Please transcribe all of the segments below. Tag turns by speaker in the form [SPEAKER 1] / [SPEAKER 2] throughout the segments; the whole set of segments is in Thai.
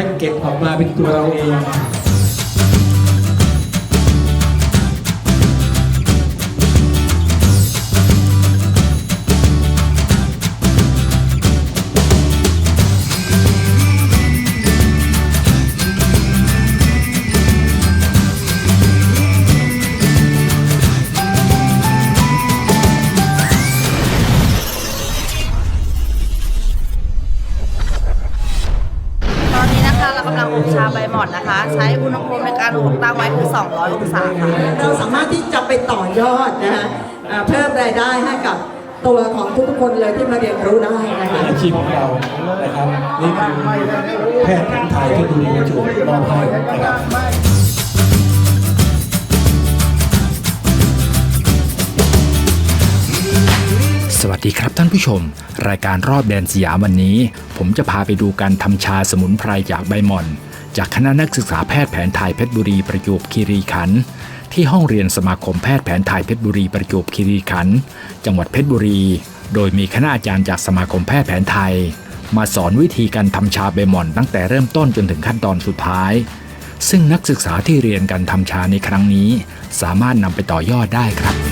[SPEAKER 1] พ็กเกจออกมาเป็นตัวเราเอง
[SPEAKER 2] เรา
[SPEAKER 3] สามารถที่จะไปต่อยอดนะคะอ่าเพิ่มรายได้ให้กับตัวของทุกๆคนเลยที่มาเรียนรู้ได้นะคะ
[SPEAKER 1] อาชีพของเรานะครับนี่คือแพทย์แผนไทยที่ดูในจุดมอบให้นะครับ
[SPEAKER 4] สวัสดีครับท่านผู้ชม รายการรอบแดนสยามวันนี้ ผมจะพาไปดูการทำชาสมุนไพรจากใบหม่อน จากคณะนักศึกษาแพทย์แผนไทยเพชรบุรีประจวบคีรีขันธ์ ที่ห้องเรียนสมาคมแพทย์แผนไทยเพชรบุรีประจวบคีรีขันธ์จังหวัดเพชรบุรี โดยมีคณะอาจารย์จากสมาคมแพทย์แผนไทย มาสอนวิธีการทำชาเบหมอนตั้งแต่เริ่มต้นจนถึงขั้นตอนสุดท้าย ซึ่งนักศึกษาที่เรียนการทำชาในครั้งนี้ สามารถนำไปต่อยอดได้ครับ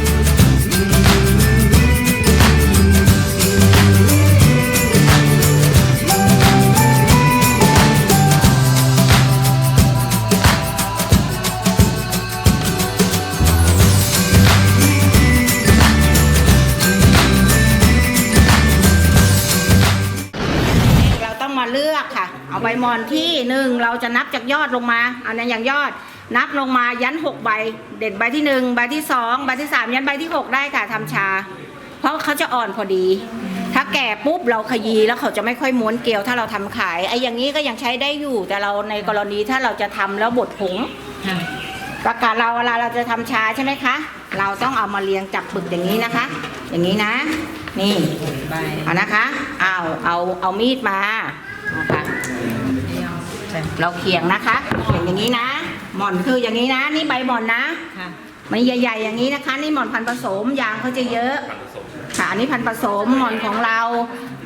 [SPEAKER 2] หนึ่งเราจะนับจากยอดลงมาเอานั้นอย่างยอดนับลงมายันหกใบ เด็ดใบที่หนึ่งใบที่สองใบที่สามยันใบที่หกได้ค่ะทำชา เพราะเขาจะอ่อนพอดี ถ้าแก่ปุ๊บเราขยีแล้วเขาจะไม่ค่อยม้วนเกลียวถ้าเราทำขายไอ้อย่างนี้ก็ยังใช้ได้อยู่ แต่เราในกรณีถ้าเราจะทำแล้วบดผงประกาศเราเวลาเราจะทำชาใช่ไหมคะ เราต้องเอามาเรียงจับปึกอย่างนี้นะคะ อย่างนี้นะ นี่เอานะคะเอาเอาเอามีดมานะคะ เราเขียงนะคะเขียงอย่างนี้นะ หม่อนคืออย่างนี้นะ นี่ใบหม่อนนะมันใหญ่ ๆ อย่างนี้นะคะ นี่หม่อนพันธุ์ผสมยางเขาจะเยอะค่ะอันนี้พันธุ์ผสมหม่อนของเรา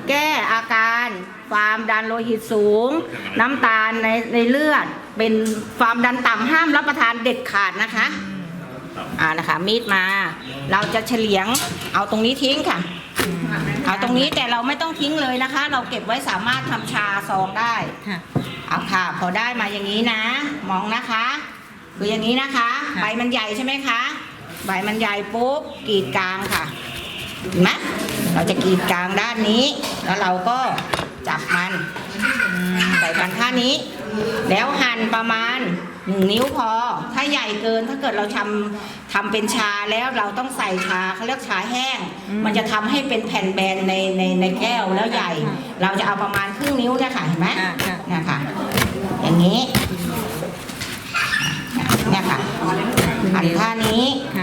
[SPEAKER 2] แก้อาการความดันโลหิตสูง น้ำตาลในในเลือด เป็นความดันต่ำห้ามรับประทานเด็ดขาดนะคะอ่านะคะมีดมา เราจะเฉลียงเอาตรงนี้ทิ้งค่ะ เอาตรงนี้แต่เราไม่ต้องทิ้งเลยนะคะ เราเก็บไว้สามารถทำชาซองได้ เอาค่ะ พอได้มาอย่างนี้นะ มองนะคะ คืออย่างนี้นะคะ ใบมันใหญ่ใช่ไหมคะ ใบมันใหญ่ปุ๊บกรีดกลางค่ะเห็นไหมเราจะกรีดกลางด้านนี้ แล้วเราก็จับมันใส่กันท่านี้ แล้วหั่นประมาณ หนึ่งนิ้วพอ ถ้าใหญ่เกินถ้าเกิดเราทำทำเป็นชาแล้วเราต้องใส่ชาเขาเรียกชาแห้ง มันจะทำให้เป็นแผ่นแบนในในในแก้วแล้วใหญ่ เราจะเอาประมาณครึ่งนิ้วเนะคะเห็นไหมเนี่ยค่ะอย่างนี้เนี่ยค่ะหั่นท่านี้ค่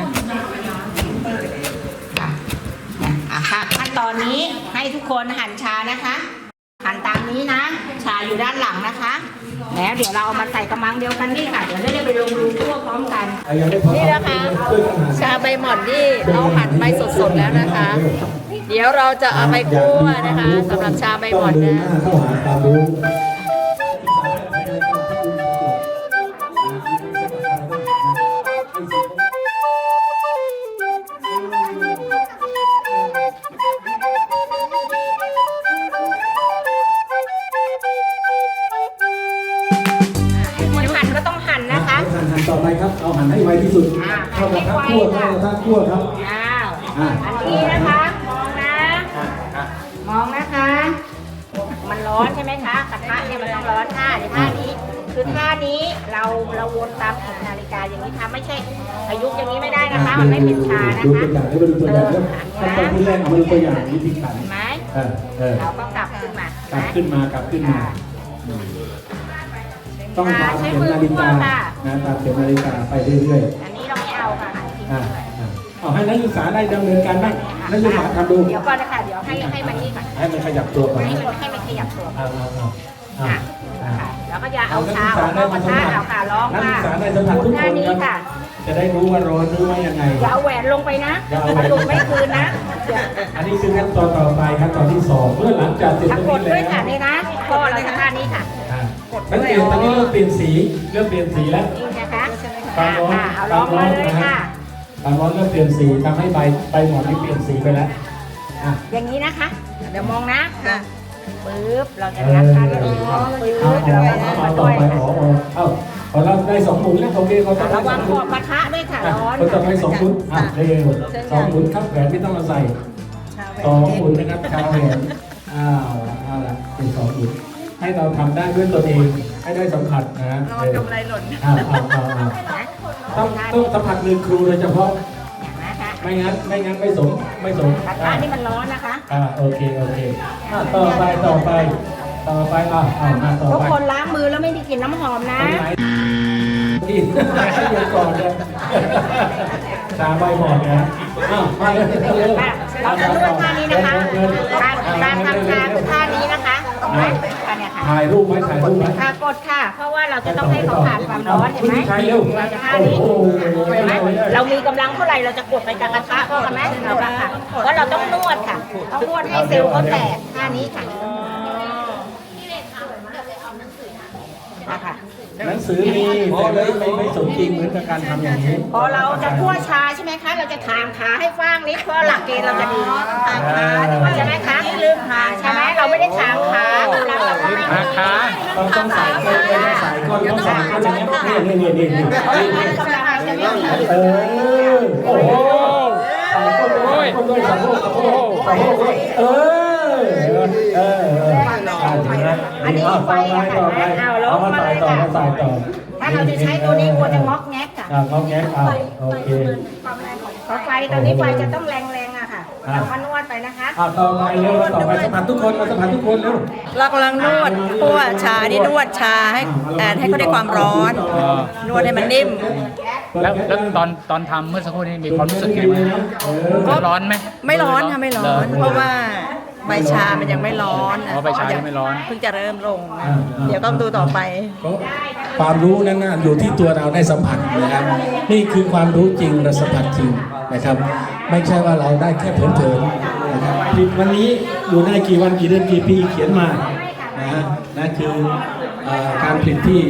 [SPEAKER 2] ะเนี่ยอะค่ะขั้นตอนนี้ให้ทุกคนหั่นชานะคะ หั่นตามนี้นะ ชาอยู่ด้านหลังนะคะ แล้วเดี๋ยวเราเอามาใส่กระมังเดียวกันนี่ค่ะ เดี๋ยวเราจะไปลงดูทั่วพร้อมกัน
[SPEAKER 5] นี่นะคะ ชาใบหม่อนที่เราหั่นใบสดๆแล้วนะคะ เดี๋ยวเราจะเอาไปคั่วนะคะสำหรับชาใบหม่อนนะ
[SPEAKER 1] เข้า
[SPEAKER 2] ก
[SPEAKER 1] ระทะ
[SPEAKER 2] ให้
[SPEAKER 1] คั่ว
[SPEAKER 2] ไว
[SPEAKER 1] เข้า
[SPEAKER 2] ค่ะ
[SPEAKER 1] กระทะคั่วครับ
[SPEAKER 2] อ้าว
[SPEAKER 1] อ่า
[SPEAKER 2] อันนี้นะคะ มองนะ มองนะคะ มันร้อนใช่ไหมคะกระทะเนี่ยมันต้องร้อนท่าเดี๋ยวท่านี้คือท่านี้เราเราวนตามเข็มนาฬิกาอย่างนี้ทำไม่ใช่อายุอย่างนี้ไม่ได้นะคะ มันไม่เป็นชานะ
[SPEAKER 1] ดู
[SPEAKER 2] คะ
[SPEAKER 1] ตัวอย่างให้มาดูตัวอย่างแล้วขั้นตอนที่แรกเอามาดูตัวอย่างวิธีขัน
[SPEAKER 2] เห็นไหม
[SPEAKER 1] เออเออ
[SPEAKER 2] เราก็กลับขึ้นมาก
[SPEAKER 1] ลับขึ้นมากลับขึ้นมา ต้องตามเข็มนาฬิกานะตามเข็มนาฬิกาไปเรื่อย
[SPEAKER 2] อันนี้เราไม่เอาค่ะหันทิ้ง
[SPEAKER 1] ๆ อ่า
[SPEAKER 2] เลย
[SPEAKER 1] อ่าเอาให้นักศึกษาได้ดำเนินการบ้างนักศึกษาทำดู
[SPEAKER 2] เดี๋ยวก่อนนะคะเดี๋ยวให้ให้มันนี่ก่อน
[SPEAKER 1] ให้มันขยับตัวก่อน
[SPEAKER 2] ให้
[SPEAKER 1] นะ
[SPEAKER 2] มันให้มันขยับตัวก่อน
[SPEAKER 1] เอาเอาเอาเอา
[SPEAKER 2] ค่ะ
[SPEAKER 1] อ่า
[SPEAKER 2] ค่ะแล้วก็จะเอาชาออกนอกกระทะเอาค่ะร้อง
[SPEAKER 1] นักศึ
[SPEAKER 2] ค่ะ
[SPEAKER 1] กษาได้สัมผัสทุก
[SPEAKER 2] ห
[SPEAKER 1] ค
[SPEAKER 2] น้านนี้
[SPEAKER 1] ครับ
[SPEAKER 2] ค่ะ
[SPEAKER 1] จะได้รู้ว่าร้อนหรือว่ายังไง
[SPEAKER 2] อย่าเอาแหวนลงไปนะ
[SPEAKER 1] อย่าเอาแหวน
[SPEAKER 2] กระดูกไม่คืนนะเดี๋ยว
[SPEAKER 1] อันนี้คือขั้นตอนต่อไปขั้นตอนที่สองเมื่อหลังจากเสร็จ
[SPEAKER 2] ถ้า
[SPEAKER 1] ตรง
[SPEAKER 2] กด
[SPEAKER 1] นี้
[SPEAKER 2] ด้วย
[SPEAKER 1] แล้ว
[SPEAKER 2] ค่ะนี่นะพ่อเราทำท่านี้ค่ะ
[SPEAKER 1] อ่าก
[SPEAKER 2] ด
[SPEAKER 4] สังเกตตอนนี้เริ่มเปลี่ยนสีเริ่มเปลี่ยนสีแล้ว
[SPEAKER 2] นี่นะคะ
[SPEAKER 4] ความร้อน
[SPEAKER 2] อะเอาลองมาเลยค่ะ
[SPEAKER 4] ความร้อนเริ่มเปลี่ยนสีทำให้ใบใบหมอนนี่เปลี่ยนสีไปแล้วอะ
[SPEAKER 2] อย่างนี้นะคะ เดี๋ยวมองนะ
[SPEAKER 6] ค่ะ
[SPEAKER 2] ปึ๊บ เราจะ
[SPEAKER 4] เอ
[SPEAKER 2] งัด
[SPEAKER 4] อ
[SPEAKER 2] กัน
[SPEAKER 4] เอา
[SPEAKER 2] ปึ๊บ
[SPEAKER 4] เอา
[SPEAKER 2] เราจะ
[SPEAKER 4] เอา
[SPEAKER 2] มา
[SPEAKER 4] ต่
[SPEAKER 2] ด้
[SPEAKER 4] อ
[SPEAKER 2] วย
[SPEAKER 4] ไปอ๋ออ๋อเอ้าพอเราได้สองหมุนแล้วโอเคเขาต้อง
[SPEAKER 2] ระวัง
[SPEAKER 4] ส
[SPEAKER 2] ข
[SPEAKER 4] อ
[SPEAKER 2] องบ
[SPEAKER 4] หมุน
[SPEAKER 2] กระทะด้วยค่ะ
[SPEAKER 4] อะ
[SPEAKER 2] ร้อน
[SPEAKER 4] คนต่อไปสองหมุนอะเร็วสองหมุนครับแหวนไม่ต้องมาใส่สองหมุนนะครับชาวแหวนอ้าวเอาละเป็นสองหมุนให้เราทำได้ด้วยตัวเองให้ได้สัมผัสนะฮะ
[SPEAKER 6] ระวังกำไรหล่น
[SPEAKER 4] อ้าวอ้าวอ้าวอ้าว ต้องต้องสัมผัสมือครูโดยเฉพาะ
[SPEAKER 2] นะคะ
[SPEAKER 4] ไม่งั้นไม่งั้นไม่สมไม่สม
[SPEAKER 2] กระทะ
[SPEAKER 4] อะ
[SPEAKER 2] นี่มันร้อนนะคะ
[SPEAKER 4] อ่าโอเคโอเคอะต่อไปต่อไป ต่อไปอะอะมาต่อ
[SPEAKER 2] ทุก
[SPEAKER 4] ไป
[SPEAKER 2] คนล้างมือแล้วไม่ได้กลินน้ำหอมนะ
[SPEAKER 4] คนไหนที่ให้เรียนก่อนเนี่ยชาใบหมอนนะอ้าวมาเลยเร็ว
[SPEAKER 2] เราจะนวดท่านี้นะคะ
[SPEAKER 4] เดินเดิน
[SPEAKER 2] การการทำชาคือท่านี้นะคะ อันเนี้ยค่ะ
[SPEAKER 4] ถ่ายรูปไหมถ่ายรูปไหม
[SPEAKER 2] ค่ะกดค่ะ เพราะว่าเราจะต้องให้เขาผ่านความร้อนเห็นไหม
[SPEAKER 4] ผู้ชายเร็ว
[SPEAKER 2] เราจะท่า
[SPEAKER 4] โอ้
[SPEAKER 2] นี้
[SPEAKER 4] โห
[SPEAKER 2] เห็นไหมเรามีกำลังเท่าไหร่เราจะกดไปกับกระทะเพราะกันไหมเราค่ะเพราะเราต้องนวดค่ะต้องนวดให้เซลล์เขาแตกท่านี้ค่ะอะค่ะ
[SPEAKER 4] หนังสือมีแต่ไม่ไม่ไม่สมจริงเหมือนกับการทำอย่างนี้
[SPEAKER 2] พอเราจะคั่วชาใช่ไหมคะ เราจะถางขาให้ฟ้างนิดเพราะหลักเกณฑ์เราจะดีถางขาใช่ไหมคะลืมขาใช่ไหมเราไม่ได้ถางขาเราเราต้อง
[SPEAKER 7] ถางขา
[SPEAKER 4] ต้องต้องใส่ก้นต้องใส่ก้นต้องใส่ก้นอย่างนี้นี่นี่นี่นี่นี่
[SPEAKER 2] กำลังจะไม่ดี
[SPEAKER 4] เออโอ้โหใส่ก้นด้วยก้นด้วยสะโพกสะโพกสะโพกด้วยเออเออเอออ่าถึงแล้ว
[SPEAKER 2] อันนี้ไฟ
[SPEAKER 4] อะ
[SPEAKER 2] ค่ะเอาล
[SPEAKER 4] เอา
[SPEAKER 2] ง
[SPEAKER 4] มา
[SPEAKER 2] มา
[SPEAKER 4] ใส่
[SPEAKER 2] เลย
[SPEAKER 4] ต่อ
[SPEAKER 2] ค่ะ
[SPEAKER 4] มาใส่ต่อ
[SPEAKER 2] ถ้าเราจะใช้ตัวนี้กลัวจะงอกแงกค่ะ
[SPEAKER 4] อ่างอแงกอ่าโอเค
[SPEAKER 2] ไฟตอนนี้ไฟจะต้องแรงๆอะค่ะ เราก็นวดไปนะคะ
[SPEAKER 4] อ่าต่อไปเร็วต่อไปสัมผัสทุกคนมาสัมผัสทุกคนเร็ว
[SPEAKER 6] เรากำลังนวดคั่วชานี่นวดชาให้อ่าให้เขาได้ความร้อน นวดให้มันนิ่ม
[SPEAKER 7] แล้วแล้วตอนตอนทำเมื่อสักครู่นี้มีความรู้สึกไงบ้างร้อนไหม
[SPEAKER 6] ไม่ร้อนค่ะไม่ร้อน เพราะว่า ใบชามันยังไม่ร้อนนะ
[SPEAKER 7] อ๋อใบชายังไม่ร้อน
[SPEAKER 6] เพิ่งจะเริ่มลงนะเดี๋ยวต้องดูต่อไป
[SPEAKER 4] ก็ความรู้นั้นนะอยู่ที่ตัวเราได้สัมผัสนะครับ นี่คือความรู้จริงและสัมผัสจริงนะครับ ไม่ใช่ว่าเราได้แค่เผลอๆนะครับผลิตวันนี้อยู่ได้กี่วันกี่เดือนกี่ปีเขียนมานะฮะนั่นคือเอ่อการผลิตที่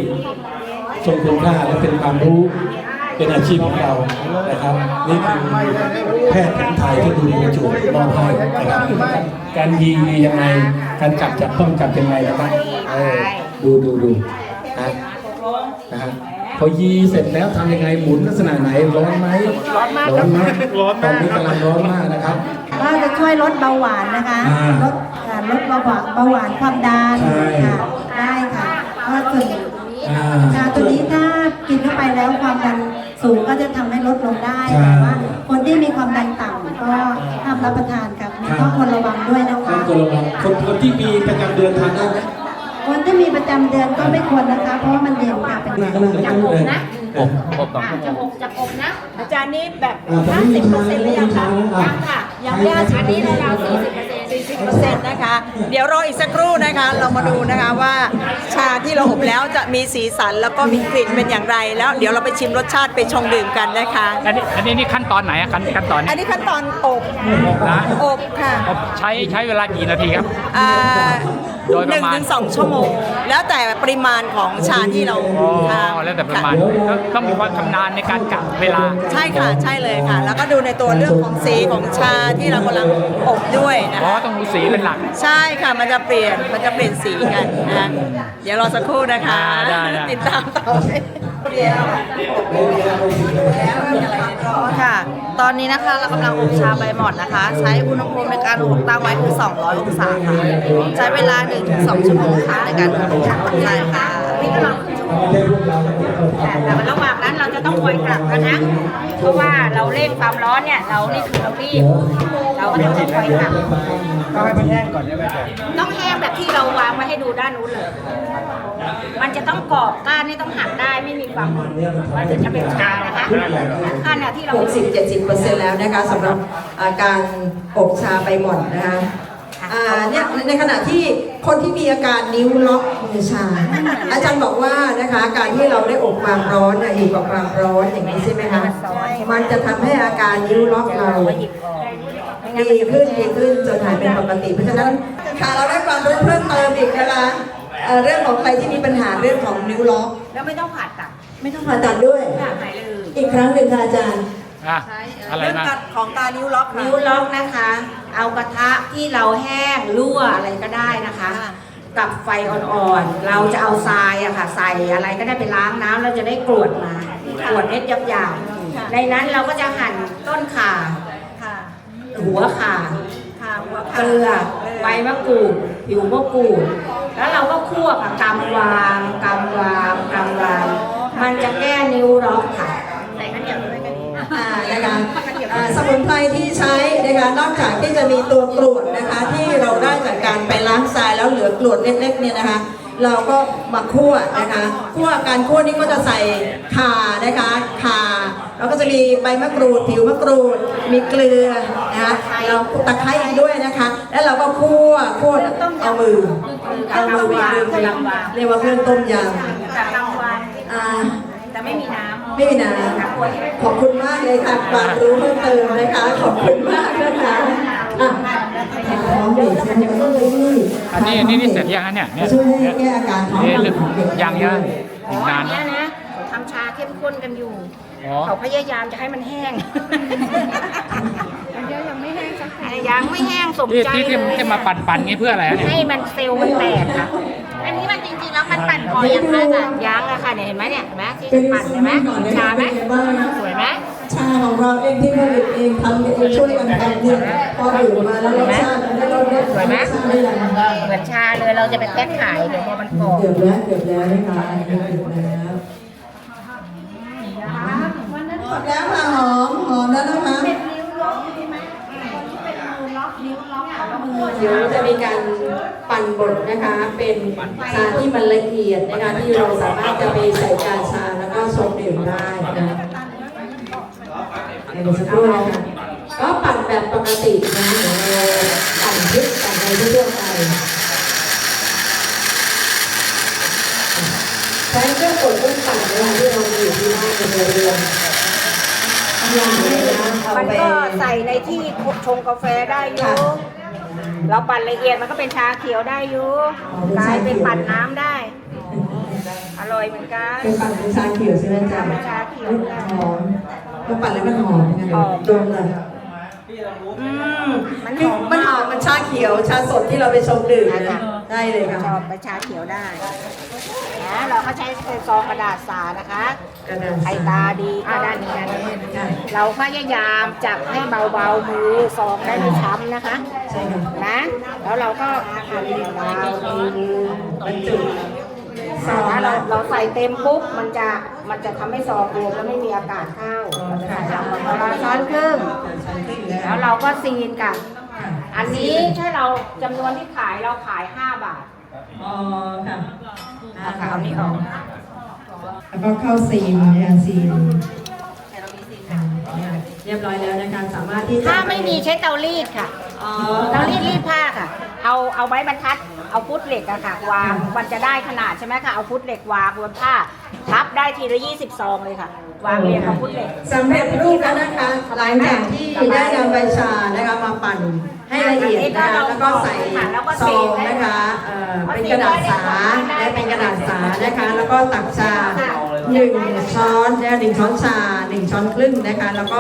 [SPEAKER 4] ทรงคุณค่าและเป็นความรู้ เป็นอาชีพของเรานะครับ นี่คือแพทย์แผนไทยที่ดูในจุดมอบให้นะครับการยียังไงการจับจับต้องจับยังไงนะครับเออดูดูดูนะนะฮะพอยีเสร็จแล้วทำยังไงหมุนลักษณะไหนร้อนไหมร้อนมากร้อนมากร้อนมากตอนนี้กำลังร้อนมากนะครับ
[SPEAKER 8] ก็จะช่วยลดเบาหวานนะคะ
[SPEAKER 4] อ่า
[SPEAKER 8] ลดค่ะลดเบาหวานเบาหวานความดัน
[SPEAKER 4] ใช่
[SPEAKER 8] ค่ะได้ค่ะก็ส่วน
[SPEAKER 4] อ่า
[SPEAKER 8] ชาตัวนี้ถ้ากินเข้าไปแล้วความดัน สูงก็จะทำให้ลดลงได้
[SPEAKER 4] ใช่
[SPEAKER 8] แต่ว่า คนที่มีความดันต่ำก็ห้ามรับประทานครับต้องควรระวังด้วยนะ
[SPEAKER 4] ต้อ
[SPEAKER 8] คะ
[SPEAKER 4] งตัวระวังคนคนที่มีประจำเดือนทานได้ไหม
[SPEAKER 8] คนที่มีประจำเดือนก็ไม่ควรนะคะ เพราะว่ามันเย็นค่ะเป็น
[SPEAKER 4] ขนาดขนาด
[SPEAKER 2] จับ
[SPEAKER 4] นั้น
[SPEAKER 2] อ
[SPEAKER 4] เล
[SPEAKER 2] บ
[SPEAKER 4] ย
[SPEAKER 2] นะ
[SPEAKER 7] อบอบสอง
[SPEAKER 2] อ่า
[SPEAKER 7] ชั่วโม
[SPEAKER 2] จับ
[SPEAKER 7] ง
[SPEAKER 2] อกจับอบนะ
[SPEAKER 6] อาจารย์นี่แบบ
[SPEAKER 4] อ่าตอนนี้มีทาน
[SPEAKER 6] 50%หรือ
[SPEAKER 4] แล้
[SPEAKER 6] ยั
[SPEAKER 4] ว
[SPEAKER 6] งคะ
[SPEAKER 2] ยังค่ะ
[SPEAKER 6] ยังไม่ห้าสิบนี้เราสี่สิบเปอร์เซ็น ต์สี่สิบเปอร์เซ็นต์นะคะ เดี๋ยวรออีกสักครู่นะคะ เรามาดูนะคะว่าชาที่เราอบแล้วจะมีสีสันแล้วก็มีกลิ่นเป็นอย่างไร แล้วเดี๋ยวเราไปชิมรสชาติไปชงดื่มกันนะคะ
[SPEAKER 7] อันนี้อันนี้นี่ขั้นตอนไหนอะขั้นขั้นตอน
[SPEAKER 6] อั
[SPEAKER 7] นี้
[SPEAKER 6] นนี้ขั้นตอนอบ
[SPEAKER 7] นะ
[SPEAKER 6] อบค่ะ
[SPEAKER 7] อบใช้ใช้เวลากี่นาทีครับ
[SPEAKER 6] อ่า
[SPEAKER 7] โดย
[SPEAKER 6] ห
[SPEAKER 7] ป
[SPEAKER 6] นึ่
[SPEAKER 7] ระ
[SPEAKER 6] ง
[SPEAKER 7] มาณ
[SPEAKER 6] ถึงสองชั่วโมง แล้วแต่ปริมาณของชาที่เรา
[SPEAKER 7] อ๋อ
[SPEAKER 6] ทำ
[SPEAKER 7] แล้วแต่ประมาณ
[SPEAKER 6] ค่
[SPEAKER 7] ต้องมีความชำนาญในการกะเวลา
[SPEAKER 6] ใช่ค่ะใช่เลยค่ะ แล้วก็ดูในตัวเรื่องของสีของชาที่เรากำลังอบด้วยนะ
[SPEAKER 7] อ๋อ
[SPEAKER 6] คะ
[SPEAKER 7] ต้องดูสีเป็นหลัก
[SPEAKER 6] ใช่ค่ะมันจะเปลี่ยนมันจะเปลี่ยนสีกันนะเดี๋ยวรอสักครู่นะคะ
[SPEAKER 7] ได้ได้
[SPEAKER 6] ติดตามต่อเดี๋ยว ค่ะ ตอนนี้นะคะเรากำลังอบชาใบหมอนนะคะ ใช้อุณหภูมิในการอบตั้งไว้คือ 200 องศาค่ะ ใช้เวลา 1-2 ชั่วโมงค่ะในการอบใช่ค่ะ
[SPEAKER 2] นี่ก็ลองครึ่งชั่วโมงแต่แต่ระหว่างนั้นเราจะต้องคอยกลับกันนะ เพราะว่าเราเร่งความร้อนเนี่ย เรานี่คือเรารีบ เราก็จะต้องคอยกลับ
[SPEAKER 4] ต้องให้มันแห้งก่อนใช่ไหมอาจารย์
[SPEAKER 2] ต้องแห้งแบบที่เราวางไว้ให้ดูด้านนู้นเลย มันจะต้องกรอบก้านนี่ต้องหักได้ไม่มีความมันว่าถึงจะเป็นชานะคะก้านเนี่ยที่เรา
[SPEAKER 3] 60-70%แล้วนะคะสำหรับอ่าการอบชาใบหม่อนนะคะ อ่าเนี่ยในขณะที่คนที่มีอาการนิ้วล็อกมือชา อาจารย์บอกว่านะคะการที่เราได้อบความร้อนเนี่ยอยู่กับความร้อนอย่างนี้ใช่ไหมคะมันจะทำให้อาการนิ้วล็อกเราดีขึ้นดีขึ้นจนหายเป็นปกติเพราะฉะนั้นค่ะเราได้ความรู้เพิ่มเติมอีกนะคะเอ่อเรื่องของใครที่มีปัญหาเรื่องของนิ้วล็อก
[SPEAKER 2] แล้วไม่ต้องผ่าตัด
[SPEAKER 3] ไม่ต้องผ่าตัดด้วย
[SPEAKER 2] ค่ะหายเลย
[SPEAKER 3] อีกครั้งหนึ่งค่ะอาจารย์
[SPEAKER 7] อะอะไร
[SPEAKER 6] เรื่อง
[SPEAKER 7] บ้าง
[SPEAKER 6] การของการนิ้วล็อกค่ะ
[SPEAKER 2] นิ้วล็อกนะคะ เอากระทะที่เราแห้งรั่วอะไรก็ได้นะคะ
[SPEAKER 6] ค่ะ
[SPEAKER 2] กับไฟอ่อนๆ เราจะเอาทรายอะค่ะ ใส่อะไรก็ได้ไปล้างน้ำเราจะได้กรวดมากรวดเม็ดหยาบๆในนั้นเราก็จะหั่นต้นข่า
[SPEAKER 6] ค่ะ
[SPEAKER 2] หัวข่า
[SPEAKER 6] ค่ะหัว
[SPEAKER 2] เกลือใบมะกรูดผิวมะกรูดแล้วเราก็คั่วกับกำวางกำวางกำวาง มันจะแก้นิ้วล็อกค่ะใส่ข้าวเหนียวด้วยกัน
[SPEAKER 3] อ่านะคะอ่าส มุนไพรที่ใช้นะคะนอกจากที่จะมีตัวกรวดนะคะ ที่เราได้จากการไปล้างทรายแล้วเหลือกรวดเล็กๆเนี่ยนะคะ เราก็มาคั่วนะคะคั่วการคั่วนี่ก็จะใส่ข่านะคะข่าแล้วก็จะมีใบมะกรูดผิวมะกรูด มีเกลือนะคะเราตะไคร้อีกด้วยนะคะ แล้วเราก็คั่วคั่วเอามือเอามือไปดึงเรียกว่าเครื่องต้มยำ
[SPEAKER 2] จากกำวาง
[SPEAKER 3] อ่า
[SPEAKER 2] แต่ไม่มีน้ำ
[SPEAKER 3] ไม่มีนะขอบคุณมากเลยค่ะความรู้เพิ่มเติมนะคะ ขอบคุณมากนะคะอะท้องเด็กใช่ไหมก็เลยนี่
[SPEAKER 7] อันนี้อันนี้นี่เสร็จยังฮะเนี่ยเนี่ย
[SPEAKER 3] ช่วยให้แก้อาการท้อง
[SPEAKER 7] เอ๊ะ
[SPEAKER 3] ผูกของเด็ก
[SPEAKER 7] ยังยัง
[SPEAKER 2] อ๋อ
[SPEAKER 7] นา
[SPEAKER 2] อั
[SPEAKER 7] น
[SPEAKER 2] น
[SPEAKER 7] นะ
[SPEAKER 2] เนี้ยนะเขาทำชาเข้มข้นกันอยู่
[SPEAKER 7] อ๋อ
[SPEAKER 2] เขาพยายามจะให้มันแห้งมันยังไม่แห้งสักทียังไม่แห้งสม
[SPEAKER 7] ที่
[SPEAKER 2] ใจ
[SPEAKER 7] ที่ที่
[SPEAKER 2] เลย
[SPEAKER 7] ที่มาปั่นปั่นงี้เพื่ออะไรฮะเนี่ย
[SPEAKER 2] ให้มันเซลล์มันแตกค่ะ อันนี้มันจริงๆแล้วมันปั่นพอยังน่าจะยังอะค่ะเนี่ยเห็นไหมเนี่ยเห็นไหมที่
[SPEAKER 3] เป็น
[SPEAKER 2] ปั่นเห็นไหม
[SPEAKER 3] ก่อนเลย
[SPEAKER 2] ชาไหม
[SPEAKER 3] เป็นไงบ้างนะ
[SPEAKER 2] สวยไหม
[SPEAKER 3] ชาของเราเองที่ผลิตเองทำเองช่วยกันทำเนี่ยพอดื่มมาแล้วรสชาติมันได้ร สได้รสชาติได้ยัง
[SPEAKER 2] เหมือนชาเลยเราจะไปแพ็คขายเดี๋ยวพอมันกรอบ
[SPEAKER 3] เกือบแล้วเกือบแล้วนะคะอันนี้เกือบแล้วหมดแล้วค่ะหอมหอมแล้วนะคะเดี๋ยวจะมีการปั่นบดนะคะ เป็นชาที่มันละเอียดนะคะที่เราสามารถจะไปใส่กาชาแล้วก็ชงดื่มได้นะเดี๋ยวสักครู่นะคะ ก็ปั่นแบบปกตินะเดี๋ยวเราปั่นพริกปั่นอะไรทั่วๆไปใช้เครื่องกดเครื่องปั่นเวลาที่เราอยู่ที่บ้านในเรือนทำอย่างนี้นะเอา
[SPEAKER 2] มัน
[SPEAKER 3] ไป
[SPEAKER 2] ก็ใส่ในที่ชงกาแฟได้อยู่
[SPEAKER 3] ค่ะ
[SPEAKER 2] เราปั่นละเอียดมันก็เป็นชาเขียวได้อยู่
[SPEAKER 3] อ๋อเป็น
[SPEAKER 2] กลาย
[SPEAKER 3] ชาเขียว
[SPEAKER 2] เป็นปั่นน้ำได้ อร่อยเหมือนกัน
[SPEAKER 3] เป็นปั่นเป็นชาเขียวใช่ไหมจ๊ะ
[SPEAKER 2] เป็นชาเขียว
[SPEAKER 3] หอมก็ปั่นแล้วมันหอมนะคะ
[SPEAKER 2] หอม
[SPEAKER 3] ดมเลย
[SPEAKER 2] อืมมันห
[SPEAKER 3] คือ
[SPEAKER 2] อม
[SPEAKER 3] มันหอมมันชาเขียวชาสดที่เราไปชงดื่มนะได้เลย
[SPEAKER 2] ช
[SPEAKER 3] ค่ะ
[SPEAKER 2] อบไปชาเขียวได้นะเราก็ใช้ซองกระดาษสานะคะ
[SPEAKER 3] กระดาษ
[SPEAKER 2] ใครตาดีก็ด้านนี้นะ
[SPEAKER 3] ค่ะ
[SPEAKER 2] เราพยายามจับให้เบาๆมือซองได้ไม่ช้ำนะคะ
[SPEAKER 3] ใช่ค่ะ
[SPEAKER 2] นะ แล้วเราก็หั่นเบาๆมือบ
[SPEAKER 3] รรจุ ซอง
[SPEAKER 2] ถ้าเรา
[SPEAKER 3] ละ
[SPEAKER 2] เราใส่เต็มปุ๊บมันจะมันจะทำให้ซองรวมแล้วไม่มีอากาศเข้าเราจะใส่ลงประมาณช้อนครึ่ง
[SPEAKER 3] ช้อนครึ่งแล้
[SPEAKER 2] แล้ววเราก็ซีนกัน อันนี้ถ้าเราจำนวนที่ขายเราขาย 5 บาท
[SPEAKER 3] อ๋อค่ะ
[SPEAKER 2] เอาค่ะเอานี่ออก
[SPEAKER 3] แล้วก็เข้าซีนเนี่ยซีนเรียบร้อยแล้วนะคะสามารถที่จะ
[SPEAKER 2] ถ้าไม่มีใช้เตารีดค่ะ
[SPEAKER 3] อ๋อ
[SPEAKER 2] เตารีดรีดผ้าค่ะ เอาเอาไม้บรรทัด เอาฟุตเหล็กอะค่ะ วางมันจะได้ขนาดใช่ไหมคะเอาฟุตเหล็กวางบนผ้าทับได้ทีละ20ซองเลยค่ะ วางเรียงกับฟุตเหล็ก
[SPEAKER 3] สำเร็จรูปแล้วนะคะ หลังจากที่ได้นำใบชานะคะมาปั่นให้ละเอียดนะคะแล้วก็ใส่ซองนะคะเอ่อเป็นกระดาษสาและเป็นกระดาษสานะคะ แล้วก็ตักชา หนึ่งช้อนและหนึ่งช้อนชาหนึ่งช้อนครึ่งนะคะ แล้วก็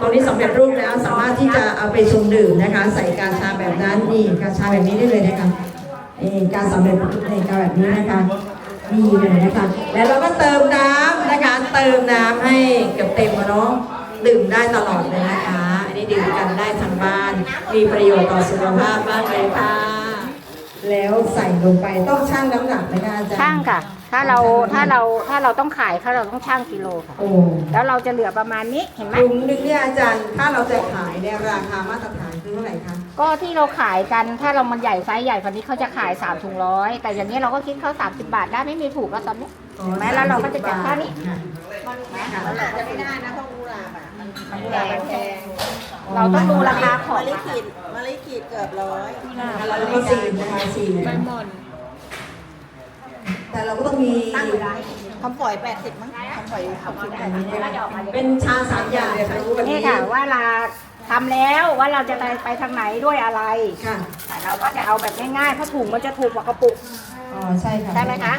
[SPEAKER 3] ตรงนี้สำเร็จรูปแล้วสามารถที่จะเอาไปชงดื่มนะคะ ใส่กาชาแบบนั้นนี่กาชาแบบนี้ได้เลยนะคะนี่การสำเร็จรูปในกาแบบนี้นะคะนี่เลยนะคะแล้วเราก็เติมน้ำนะคะเติมน้ำให้เกือบเต็มเนาะดื่มได้ตลอดเลยนะคะ อันนี้ดื่มกันได้ทั้งบ้าน มีประโยชน์ต่อสุขภาพมากเลยค่ะ แล้วใส่ลงไปต้องชั่งน้ำหนักไหมคะอาจารย์
[SPEAKER 2] ช่างค่ะ ถ้าเราถ้าเราถ้าเราต้องขายถ้าเราต้องช่างกิโลค่ะ
[SPEAKER 3] โอ้
[SPEAKER 2] แล้วเราจะเหลือประมาณนี้เห็นไหม
[SPEAKER 3] ถุงนึงเนี่ยอาจารย์ ถ้าเราจะขายเนี่ยราคามาตรฐานคือเท่าไหร่คะ
[SPEAKER 2] ก็ที่เราขายกันถ้าเรามันใหญ่ไซส์ใหญ่กว่านี้เขาจะขาย3ถุงร้อยแต่อย่างนี้เราก็คิดเขา30 บาทได้ไม่มีถูกแล้วตอนนี้
[SPEAKER 3] อ๋อ
[SPEAKER 2] เห็นไหมแล้วเราก็จะจัด
[SPEAKER 3] 30
[SPEAKER 2] ค่านี้
[SPEAKER 3] ค่ะ
[SPEAKER 2] มันอาจจะไม่ได้นะเพราะกุหลาบอะมัน แพงแพงเราต้องดูราคาของ
[SPEAKER 6] มะลิขีดมะลิขีดเกือบร้อย
[SPEAKER 3] แล้วเราก็ซีนนะคะซีนแต่เราก็ต้องมี
[SPEAKER 6] คำปล่อย80มั้งคำปล่อยขอบคุณ
[SPEAKER 3] อันนี้เนี่ยเป็นชาสามอย่างค่ะรู้แบบ
[SPEAKER 2] นี่
[SPEAKER 3] นี้
[SPEAKER 2] ค่ะว่าเราทำแล้วว่าเราจะไปไปทางไหนด้วยอะไร
[SPEAKER 3] ค่ะ
[SPEAKER 2] แต่เราก็จะเอาแบบง่ายๆเพราะถุงมันจะถูกกว่ากระปุก
[SPEAKER 3] อ๋อใช่ค่ะ
[SPEAKER 2] ใช่ไหมคะ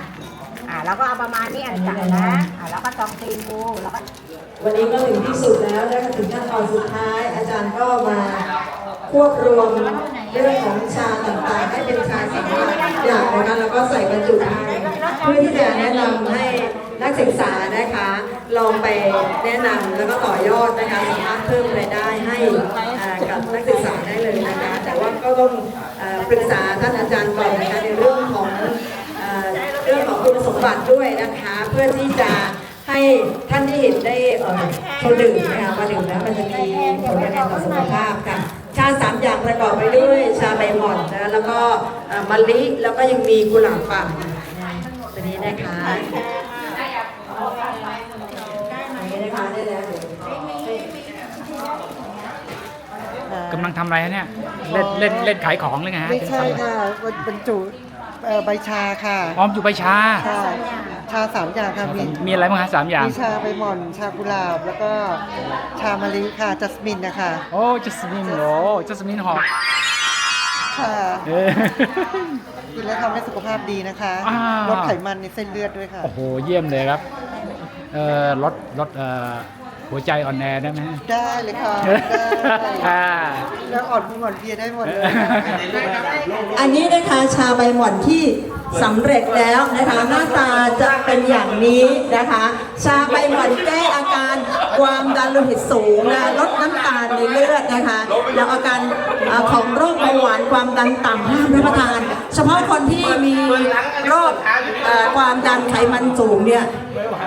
[SPEAKER 2] อ่าเราก็เอาประมาณนี้อันจังนะอ่าแล้วก็จองตีนกูแล้วก็
[SPEAKER 3] วันนี้ก็ถึงที่สุดแล้วนะคะถึงขั้นตอนสุดท้าย อาจารย์ก็มาควบรวมเรื่องของชาต่างๆ ให้เป็นชาสำคัญอย่างนะคะแล้วก็ใส่บรรจุภัณฑ์เพื่อที่จะแนะนำให้นักศึกษานะคะ ลองไปแนะนำแล้วก็ต่อยอดนะคะสามารถเพิ่มรายได้ให้กับนักศึกษาได้เลยนะคะ แต่ว่าก็ต้องปรึกษาท่านอาจารย์ก่อนนะคะในเรื่องของเรื่องของคุณสมบัติด้วยนะคะ เพื่อที่จะ ให้ท่านที่เห็นได้เออชมดื่มนะคะมาดื่มแล้วมันจะมีผลยังไงต่อสุขภาพค่ะชาสามอย่างประกอบไปด้วยชาใบหม่อนนะแล้วก็มะลิแล้วก็ยังมีกุหลาบป่าตัวนี้นะคะอันนี้นะคะ
[SPEAKER 9] กำลังทำอะไรฮะเนี่ยเล่นเล่นเล่นขายของเลยไงฮะ
[SPEAKER 10] ไม่ใช่ค่ะบรรจุใบชาค่ะ
[SPEAKER 9] พร้อมอยู่ใบชา
[SPEAKER 10] ค่ ชาสามอย่างค่ะมี
[SPEAKER 9] มีอะไรบ้างฮะสามอย่าง
[SPEAKER 10] มีชาใบหม่อน ชากุหลาบ แล้วก็ชามะลิค่ะจัสมินนะคะ
[SPEAKER 9] โอ้จัสมินโอ้จัสมินหอม
[SPEAKER 10] ค่ะ
[SPEAKER 9] เออ
[SPEAKER 10] กินแล้วทำให้สุขภาพดีนะคะ
[SPEAKER 9] อ่า
[SPEAKER 10] ลดไขมันในเส้นเลือดด้วยค่ะ
[SPEAKER 9] โอ้โห เยี่ยมเลยครับ เอ่อลดลดเอ่อหัวใจอ่อนแอได้ไหมฮะ
[SPEAKER 10] ได้เลยค่ะได้
[SPEAKER 9] อ่า
[SPEAKER 10] แล้วอ่อนพุงอ่อนเพลียได้หมดเลยค่ะ
[SPEAKER 3] อันนี้นะคะชาใบหม่อนที่สำเร็จแล้วนะคะหน้าตาจะเป็นอย่างนี้นะคะ ชาใบหม่อนแก้อาการความดันโลหิตสูงนะลดน้ำตาลในเลือดนะคะแล้วอาการเอ่อของโรคเบาหวานความดันต่ำห้ามรับประทาน เฉพาะคนที่มีโรคเอ่อความดันไขมันสูงเนี่ย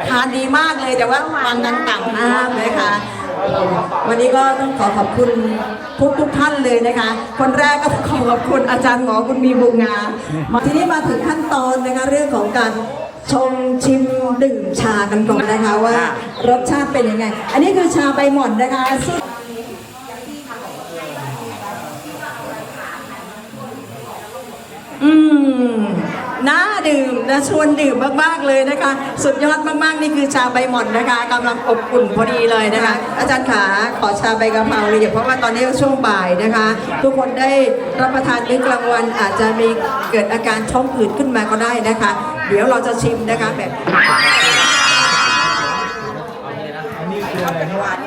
[SPEAKER 3] ทานดีมากเลยแต่ว่าความดันต่ำห้ามนะคะ วันนี้ก็ต้องขอขอบคุณทุกทุกๆท่านเลยนะคะ คนแรกก็ต้องขอขอบคุณอาจารย์หมอคุณมีบุญงามมาทีนี้มาถึงขั้นตอนนะคะเรื่องของการชงชิมดื่มชากันก่อนนะคะว่ารสชาติเป็นยังไง อันนี้คือชาใบหม่อนนะคะซึ่งอืม น่าดื่มนะชวนดื่มมากๆเลยนะคะ สุดยอดมากๆนี่คือชาใบหม่อนนะคะกำลังอบอุ่นพอดีเลยนะคะ อาจารย์ขาขอชาใบกะเพราเลยเพราะว่าตอนนี้ช่วงบ่ายนะคะ ทุกคนได้รับประทานมื้อกลางวันอาจจะมีเกิดอาการท้องอืดขึ้นมาก็ได้นะคะ เดี๋ยวเราจะชิมนะคะแบบ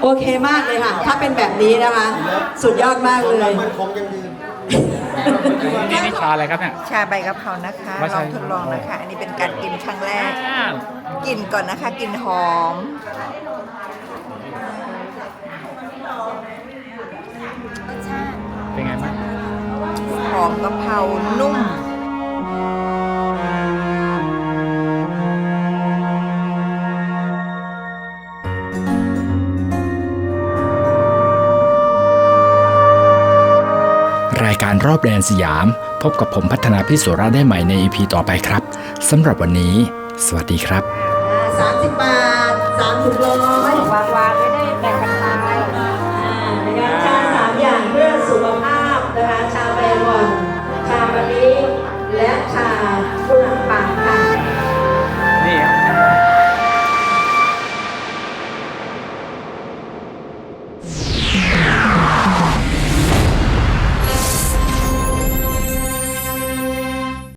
[SPEAKER 3] โอเคมากเลยค่ะ ถ้าเป็นแบบนี้นะคะ สุดยอดมากเลย
[SPEAKER 9] นี่นี่ชาอะไรครับเนี่ย
[SPEAKER 6] ชาใบกะเพรานะคะ
[SPEAKER 9] ว่า
[SPEAKER 6] ล
[SPEAKER 9] ใช่
[SPEAKER 6] องทดลองนะคะ อันนี้เป็นการกินครั้งแรก
[SPEAKER 9] อ่า
[SPEAKER 6] กินก่อนนะคะกลินหอม
[SPEAKER 9] เป็นไงบ้าง
[SPEAKER 6] หอมกะเพรานุ่ม
[SPEAKER 7] รอบแดนสยาม พบกับผมพัฒนาพิสุระได้ใหม่ใน EP ต่อไปครับสำหรับวันนี้ สวัสดีครับ
[SPEAKER 3] 30 บาท 3 ถุงโล